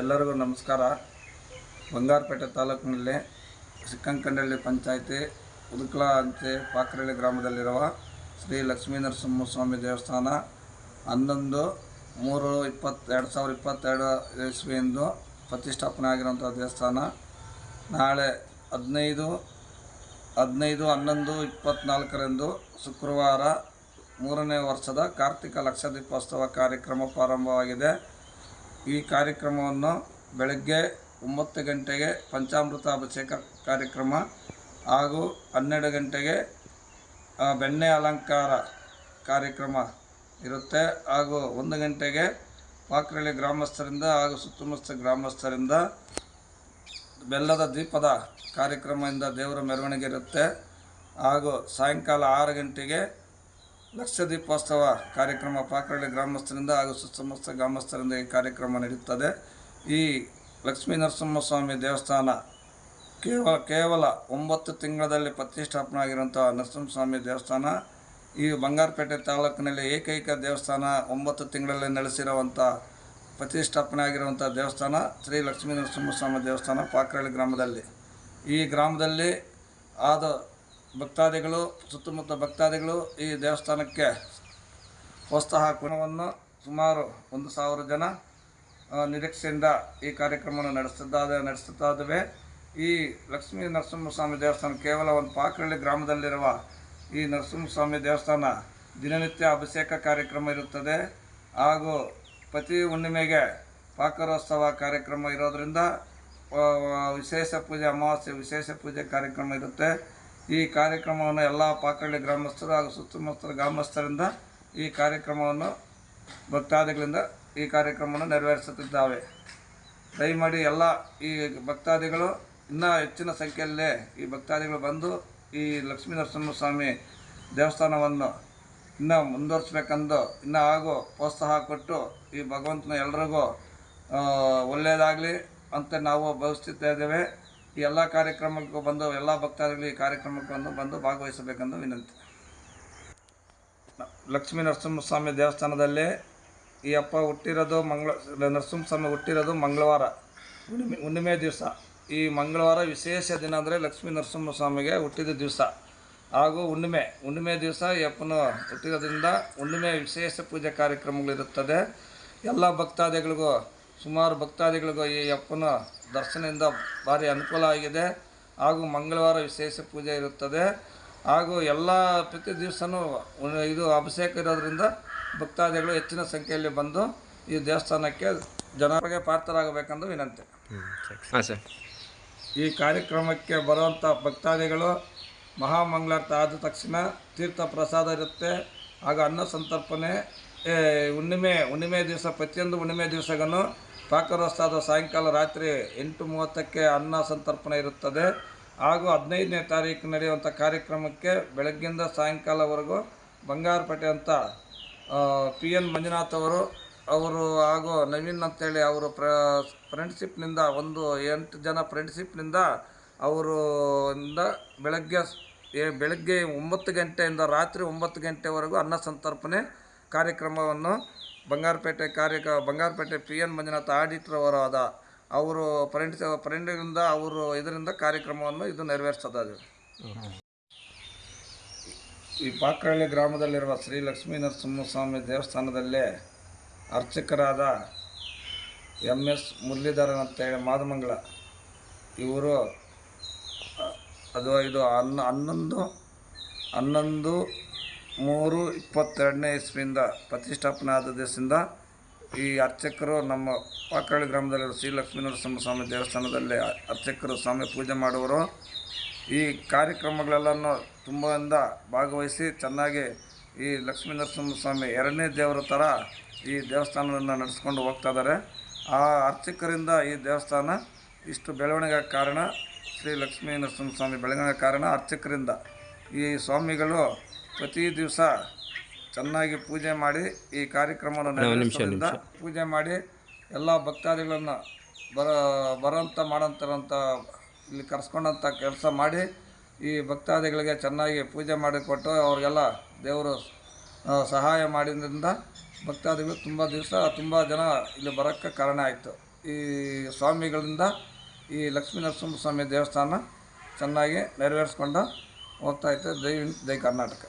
ಎಲ್ಲರಿಗೂ ನಮಸ್ಕಾರ. ಬಂಗಾರಪೇಟೆ ತಾಲೂಕಿನಲ್ಲಿ ಸಿಕ್ಕಂಕಂಡಳ್ಳಿ ಪಂಚಾಯಿತಿ ಉದುಕ್ಲ ಅಂತೆ ಪಾಕರಳ್ಳಿ ಗ್ರಾಮದಲ್ಲಿರುವ ಶ್ರೀ ಲಕ್ಷ್ಮೀ ನರಸಿಂಹಸ್ವಾಮಿ ದೇವಸ್ಥಾನ ಹನ್ನೊಂದು ಮೂರು ಇಪ್ಪತ್ತೆರಡು ಸಾವಿರದ ಇಪ್ಪತ್ತೆರಡು ಇಸ್ವಿಯಿಂದ ಪ್ರತಿಷ್ಠಾಪನೆ ಆಗಿರುವಂಥ ದೇವಸ್ಥಾನ. ನಾಳೆ ಹದಿನೈದು ಹದಿನೈದು, ಹನ್ನೊಂದು ಇಪ್ಪತ್ತ್ನಾಲ್ಕರಂದು ಶುಕ್ರವಾರ ಮೂರನೇ ವರ್ಷದ ಕಾರ್ತಿಕ ಲಕ್ಷ ದೀಪೋತ್ಸವ ಕಾರ್ಯಕ್ರಮ ಪ್ರಾರಂಭವಾಗಿದೆ. ಈ ಕಾರ್ಯಕ್ರಮವನ್ನು ಬೆಳಗ್ಗೆ ಒಂಬತ್ತು ಗಂಟೆಗೆ ಪಂಚಾಮೃತ ಅಭಿಷೇಕ ಕಾರ್ಯಕ್ರಮ ಹಾಗೂ ಹನ್ನೆರಡು ಗಂಟೆಗೆ ಬೆಣ್ಣೆ ಅಲಂಕಾರ ಕಾರ್ಯಕ್ರಮ ಇರುತ್ತೆ. ಹಾಗೂ ಒಂದು ಗಂಟೆಗೆ ಪಾಕ್ರಳ್ಳಿ ಗ್ರಾಮಸ್ಥರಿಂದ ಹಾಗೂ ಸುತ್ತಮುತ್ತ ಗ್ರಾಮಸ್ಥರಿಂದ ಬೆಲ್ಲದ ದೀಪದ ಕಾರ್ಯಕ್ರಮದಿಂದ ದೇವರ ಮೆರವಣಿಗೆ ಇರುತ್ತೆ. ಹಾಗೂ ಸಾಯಂಕಾಲ ಆರು ಗಂಟೆಗೆ ಲಕ್ಷ ದೀಪೋತ್ಸವ ಕಾರ್ಯಕ್ರಮ ಪಾಕರಳ್ಳಿ ಗ್ರಾಮಸ್ಥರಿಂದ ಹಾಗೂ ಸುತ್ತಮಸ್ತ ಗ್ರಾಮಸ್ಥರಿಂದ ಈ ಕಾರ್ಯಕ್ರಮ ನಡೆಯುತ್ತದೆ. ಈ ಲಕ್ಷ್ಮೀ ನರಸಿಂಹಸ್ವಾಮಿ ದೇವಸ್ಥಾನ ಕೇವಲ ಕೇವಲ ಒಂಬತ್ತು ತಿಂಗಳಲ್ಲಿ ಪ್ರತಿಷ್ಠಾಪನೆ ಆಗಿರುವಂಥ ನರಸಿಂಹಸ್ವಾಮಿ ದೇವಸ್ಥಾನ, ಈ ಬಂಗಾರಪೇಟೆ ತಾಲೂಕಿನಲ್ಲಿ ಏಕೈಕ ದೇವಸ್ಥಾನ, ಒಂಬತ್ತು ತಿಂಗಳಲ್ಲಿ ನಡೆಸಿರುವಂಥ ಪ್ರತಿಷ್ಠಾಪನೆ ಆಗಿರುವಂಥ ದೇವಸ್ಥಾನ ಶ್ರೀ ಲಕ್ಷ್ಮೀ ನರಸಿಂಹಸ್ವಾಮಿ ದೇವಸ್ಥಾನ ಪಾಕರಳ್ಳಿ ಗ್ರಾಮದಲ್ಲಿ. ಈ ಗ್ರಾಮದಲ್ಲಿ ಆದ ಭಕ್ತಾದಿಗಳು, ಸುತ್ತಮುತ್ತ ಭಕ್ತಾದಿಗಳು ಈ ದೇವಸ್ಥಾನಕ್ಕೆ ಪ್ರೋತ್ಸಾಹ ಕುಣವನ್ನು ಸುಮಾರು ಒಂದು ಸಾವಿರ ಜನ ನಿರೀಕ್ಷೆಯಿಂದ ಈ ಕಾರ್ಯಕ್ರಮವನ್ನು ನಡೆಸ್ತಿದ್ದಾದ ನಡೆಸುತ್ತಾ ಇದ್ದೇವೆ. ಈ ಲಕ್ಷ್ಮೀ ನರಸಿಂಹಸ್ವಾಮಿ ದೇವಸ್ಥಾನ ಕೇವಲ ಒಂದು ಪಾಕರಳ್ಳಿ ಗ್ರಾಮದಲ್ಲಿರುವ ಈ ನರಸಿಂಹಸ್ವಾಮಿ ದೇವಸ್ಥಾನ ದಿನನಿತ್ಯ ಅಭಿಷೇಕ ಕಾರ್ಯಕ್ರಮ ಇರುತ್ತದೆ. ಹಾಗೂ ಪ್ರತಿ ಹುಣ್ಣಿಮೆಗೆ ಪಾಕರೋತ್ಸವ ಕಾರ್ಯಕ್ರಮ ಇರೋದರಿಂದ ವಿಶೇಷ ಪೂಜೆ, ಅಮಾವಾಸ್ಯೆ ವಿಶೇಷ ಪೂಜೆ ಕಾರ್ಯಕ್ರಮ ಇರುತ್ತೆ. ಈ ಕಾರ್ಯಕ್ರಮವನ್ನು ಎಲ್ಲ ಪಾಕಳ್ಳಿ ಗ್ರಾಮಸ್ಥರು ಹಾಗೂ ಸುತ್ತಮುತ್ತಲ ಗ್ರಾಮಸ್ಥರಿಂದ ಈ ಕಾರ್ಯಕ್ರಮವನ್ನು ಭಕ್ತಾದಿಗಳಿಂದ ಈ ಕಾರ್ಯಕ್ರಮವನ್ನು ನೆರವೇರಿಸುತ್ತಿದ್ದಾವೆ. ದಯಮಾಡಿ ಎಲ್ಲ ಈ ಭಕ್ತಾದಿಗಳು ಇನ್ನೂ ಹೆಚ್ಚಿನ ಸಂಖ್ಯೆಯಲ್ಲೇ ಈ ಭಕ್ತಾದಿಗಳು ಬಂದು ಈ ಲಕ್ಷ್ಮೀ ನರಸಿಂಹಸ್ವಾಮಿ ದೇವಸ್ಥಾನವನ್ನು ಇನ್ನೂ ಮುಂದುವರಿಸ್ಬೇಕೆಂದು ಇನ್ನೂ ಹಾಗೂ ಪ್ರೋತ್ಸಾಹ ಕೊಟ್ಟು ಈ ಭಗವಂತನ ಎಲ್ರಿಗೂ ಆ, ಒಳ್ಳೆಯದಾಗಲಿ ಅಂತ ನಾವು ಭಾವಿಸ್ತಿದ್ದೇವೆ ಈ ಎಲ್ಲ ಕಾರ್ಯಕ್ರಮಕ್ಕೂ ಬಂದು, ಎಲ್ಲ ಭಕ್ತಾದಿಗಳು ಈ ಕಾರ್ಯಕ್ರಮಕ್ಕೆ ಬಂದು ಭಾಗವಹಿಸಬೇಕೆಂದು ವಿನಂತಿ. ಲಕ್ಷ್ಮೀ ನರಸಿಂಹಸ್ವಾಮಿ ದೇವಸ್ಥಾನದಲ್ಲಿ ಈ ಅಪ್ಪ ಹುಟ್ಟಿರೋದು ಮಂಗಳ, ನರಸಿಂಹಸ್ವಾಮಿ ಹುಟ್ಟಿರೋದು ಮಂಗಳವಾರ, ಹುಣ್ಣಿಮೆ ಹುಣ್ಣಿಮೆ ದಿವಸ. ಈ ಮಂಗಳವಾರ ವಿಶೇಷ ದಿನ ಅಂದರೆ ಲಕ್ಷ್ಮೀ ನರಸಿಂಹಸ್ವಾಮಿಗೆ ಹುಟ್ಟಿದ ದಿವಸ ಹಾಗೂ ಹುಣ್ಣಿಮೆ. ಹುಣ್ಣಿಮೆ ದಿವಸ ಈ ಅಪ್ಪನ ಹುಟ್ಟಿರೋದ್ರಿಂದ ಹುಣ್ಣಿಮೆ ವಿಶೇಷ ಪೂಜೆ ಕಾರ್ಯಕ್ರಮಗಳಿರುತ್ತದೆ ಎಲ್ಲ ಭಕ್ತಾದಿಗಳಿಗೂ ಸುಮಾರು ಭಕ್ತಾದಿಗಳಿಗೂ ಈ ಅಪ್ಪನ ದರ್ಶನದಿಂದ ಭಾರಿ ಅನುಕೂಲ ಆಗಿದೆ. ಹಾಗೂ ಮಂಗಳವಾರ ವಿಶೇಷ ಪೂಜೆ ಇರುತ್ತದೆ. ಹಾಗೂ ಎಲ್ಲ ಪ್ರತಿ ದಿವಸನೂ ಇದು ಅಭಿಷೇಕ ಇರೋದ್ರಿಂದ ಭಕ್ತಾದಿಗಳು ಹೆಚ್ಚಿನ ಸಂಖ್ಯೆಯಲ್ಲಿ ಬಂದು ಈ ದೇವಸ್ಥಾನಕ್ಕೆ ಜನರಿಗೆ ಪಾತ್ರರಾಗಬೇಕೆಂದು ವಿನಂತಿ. ಹಾಂ ಸರ್. ಈ ಕಾರ್ಯಕ್ರಮಕ್ಕೆ ಬರುವಂಥ ಭಕ್ತಾದಿಗಳು ಮಹಾಮಂಗಳಾರ್ಥ ಆದ ತಕ್ಷಣ ತೀರ್ಥ ಪ್ರಸಾದ ಇರುತ್ತೆ. ಹಾಗೂ ಅನ್ನ ಸಂತರ್ಪಣೆ ಹುಣ್ಣಿಮೆ ಹುಣ್ಣಿಮೆ ದಿವಸ ಪ್ರತಿಯೊಂದು ಹುಣ್ಣಿಮೆ ದಿವಸಗೂ ಪಾಕರೋತ್ಸವದ ಸಾಯಂಕಾಲ ರಾತ್ರಿ ಎಂಟು ಮೂವತ್ತಕ್ಕೆ ಅನ್ನ ಸಂತರ್ಪಣೆ ಇರುತ್ತದೆ. ಹಾಗೂ ಹದಿನೈದನೇ ತಾರೀಕು ನಡೆಯುವಂಥ ಕಾರ್ಯಕ್ರಮಕ್ಕೆ ಬೆಳಗ್ಗಿಂದ ಸಾಯಂಕಾಲವರೆಗೂ ಬಂಗಾರಪೇಟೆ ಅಂತ ಪಿ ಎನ್ ಮಂಜುನಾಥ್ ಅವರು ಅವರು ಹಾಗೂ ನವೀನ್ ಅಂತೇಳಿ ಅವರು ಪ್ರ ಫ್ರೆಂಡ್ಶಿಪ್ನಿಂದ ಒಂದು ಎಂಟು ಜನ ಫ್ರೆಂಡ್ಶಿಪ್ನಿಂದ ಅವರು ಇಂದ ಬೆಳಗ್ಗೆ ಬೆಳಗ್ಗೆ ಒಂಬತ್ತು ಗಂಟೆಯಿಂದ ರಾತ್ರಿ ಒಂಬತ್ತು ಗಂಟೆವರೆಗೂ ಅನ್ನ ಸಂತರ್ಪಣೆ ಕಾರ್ಯಕ್ರಮವನ್ನು ಬಂಗಾರಪೇಟೆ ಕಾರ್ಯಕ, ಬಂಗಾರಪೇಟೆ ಪಿ ಎನ್ ಮಂಜುನಾಥ ಆದ ಅವರು ಫ್ರೆಂಡ್ಸ್ ಫ್ರೆಂಡಿಂದ ಅವರು ಇದರಿಂದ ಕಾರ್ಯಕ್ರಮವನ್ನು ಇದು ನೆರವೇರಿಸ್ತದೆ ಈ ಪಾಕ್ರಹಳ್ಳಿ ಗ್ರಾಮದಲ್ಲಿರುವ ಶ್ರೀ ಲಕ್ಷ್ಮೀ ನರಸಿಂಹಸ್ವಾಮಿ ದೇವಸ್ಥಾನದಲ್ಲೇ ಅರ್ಚಕರಾದ ಎಂ ಎಸ್ ಮುರಳೀಧರನ್ ಅಂತೇಳಿ ಮಾದಮಂಗಳ, ಇವರು ಅದು ಇದು ಹನ್ನ ಹನ್ನೊಂದು ಹನ್ನೊಂದು ಮೂರು ಇಪ್ಪತ್ತೆರಡನೇ ಇಸ್ವಿಯಿಂದ ಪ್ರತಿಷ್ಠಾಪನೆ ಆದ ದಿವಸದಿಂದ ಈ ಅರ್ಚಕರು ನಮ್ಮ ಪಾಕಳ್ಳಿ ಗ್ರಾಮದಲ್ಲಿರೋ ಶ್ರೀ ಲಕ್ಷ್ಮೀನರಸಿಂಹ ನರಸಿಂಹಸ್ವಾಮಿ ದೇವಸ್ಥಾನದಲ್ಲಿ ಅರ್ಚಕರು ಸ್ವಾಮಿ ಪೂಜೆ ಮಾಡುವರು ಈ ಕಾರ್ಯಕ್ರಮಗಳೆಲ್ಲನೂ ತುಂಬದಿಂದ ಭಾಗವಹಿಸಿ ಚೆನ್ನಾಗಿ ಈ ಲಕ್ಷ್ಮೀನರಸಿಂಹ ನರಸಿಂಹಸ್ವಾಮಿ ಎರಡನೇ ದೇವರ ಥರ ಈ ದೇವಸ್ಥಾನವನ್ನು ನಡೆಸ್ಕೊಂಡು ಹೋಗ್ತಾ ಇದ್ದಾರೆ. ಆ ಅರ್ಚಕರಿಂದ ಈ ದೇವಸ್ಥಾನ ಇಷ್ಟು ಬೆಳವಣಿಗೆ ಕಾರಣ, ಶ್ರೀ ಲಕ್ಷ್ಮೀ ನರಸಿಂಹಸ್ವಾಮಿ ಬೆಳವಣಿಗೆ ಕಾರಣ ಅರ್ಚಕರಿಂದ ಈ ಸ್ವಾಮಿಗಳು ಪ್ರತಿ ದಿವಸ ಚೆನ್ನಾಗಿ ಪೂಜೆ ಮಾಡಿ ಈ ಕಾರ್ಯಕ್ರಮವನ್ನು ನೆರವೇರಿಸೋದ್ರಿಂದ ಪೂಜೆ ಮಾಡಿ ಎಲ್ಲ ಭಕ್ತಾದಿಗಳನ್ನು ಬರ ಬರೋಂಥ ಮಾಡೋಂಥರಂಥ ಇಲ್ಲಿ ಕರೆಸ್ಕೊಂಡಂಥ ಕೆಲಸ ಮಾಡಿ ಈ ಭಕ್ತಾದಿಗಳಿಗೆ ಚೆನ್ನಾಗಿ ಪೂಜೆ ಮಾಡಿಕೊಟ್ಟು ಅವ್ರಿಗೆಲ್ಲ ದೇವರು ಸಹಾಯ ಮಾಡಿದ್ರಿಂದ ಭಕ್ತಾದಿಗಳು ತುಂಬ ದಿವಸ ತುಂಬ ಜನ ಇಲ್ಲಿ ಬರೋಕ್ಕೆ ಕಾರಣ ಆಯಿತು. ಈ ಸ್ವಾಮಿಗಳಿಂದ ಈ ಲಕ್ಷ್ಮೀ ನರಸಿಂಹಸ್ವಾಮಿ ದೇವಸ್ಥಾನ ಚೆನ್ನಾಗಿ ನೆರವೇರಿಸ್ಕೊಂಡು ಹೋಗ್ತಾಯಿತ್ತು ಜೈ ದೈ ಜೈ ಕರ್ನಾಟಕ.